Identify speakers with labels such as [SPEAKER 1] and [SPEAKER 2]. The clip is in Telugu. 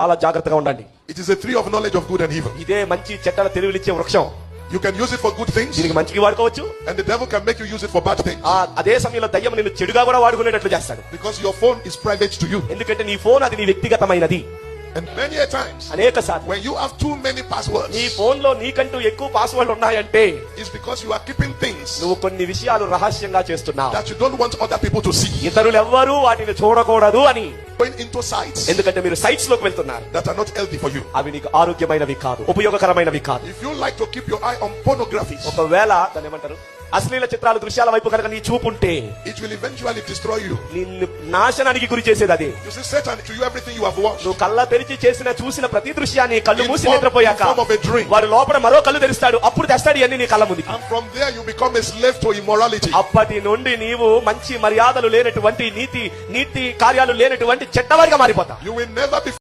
[SPEAKER 1] చాలా జాగ్రత్తగా ఉండండి
[SPEAKER 2] is a tree of knowledge of good and evil.
[SPEAKER 1] ఇదే మంచి చెట్టాల తెలివినిచ్చే వృక్షం
[SPEAKER 2] You can use it for good things,
[SPEAKER 1] దీనికి మంచికి వాడుకోవచ్చు
[SPEAKER 2] and the devil can make you use it for bad things.
[SPEAKER 1] ఆ అదే సమయంలో దయ్యం నిన్ను చెడుగా కూడా వాడుకునేటట్లు చేస్తాడు
[SPEAKER 2] Because your phone is private to you.
[SPEAKER 1] ఎందుకంటే నీ ఫోన్ అది నీ వ్యక్తిగతమైనది
[SPEAKER 2] And many a times,
[SPEAKER 1] అనేక సార్లు
[SPEAKER 2] when you have too many passwords,
[SPEAKER 1] నీ ఫోన్లో నీకంటూ ఎక్కువ పాస్వర్డ్ ఉన్నాయంటే
[SPEAKER 2] it's because you are keeping things
[SPEAKER 1] నువ్వు కొన్ని విషయాలు రహస్యంగా చేస్తున్నావు
[SPEAKER 2] that you don't want other people to see.
[SPEAKER 1] ఇతరులు ఎవ్వరూ వాటిని చూడకూడదు అని
[SPEAKER 2] Going into sites
[SPEAKER 1] ఎందుకంటే మీరు సైట్స్లోకి వెళ్తున్నారు
[SPEAKER 2] that are not healthy for you.
[SPEAKER 1] అవి నీకు ఆరోగ్యమైనవి కాదు ఉపయోగకరమైనవి కాదు
[SPEAKER 2] If you like to keep your eye on pornography,
[SPEAKER 1] ఒకవేళ దాన్ని ఏమంటారు అశ్లీల చిత్రాలు దృశ్యాల వైపు కనుక నీ చూపు ఉంటే
[SPEAKER 2] it will eventually destroy you.
[SPEAKER 1] నిన్ను నాశనానికి గురి చేసేది అది
[SPEAKER 2] You see, Satan, to you, everything you have watched,
[SPEAKER 1] నువ్వు కళ్ళ తెరిచి చేసిన చూసిన ప్రతి దృశ్యాన్ని కళ్ళు మూసి నిద్రపోయాక. వాడు లోపల మరో కళ్ళు తెరుస్తాడు అప్పుడు తెస్తాడు ఇవన్నీ నీ కళ్ళ ముందు
[SPEAKER 2] and from there you become a slave to immorality.
[SPEAKER 1] అప్పటి నుండి నీవు మంచి మర్యాదలు లేనటువంటి నీతి నీతి కార్యాలు లేనటువంటి చెడ్డవాడిగా మారిపోతావు
[SPEAKER 2] You will never be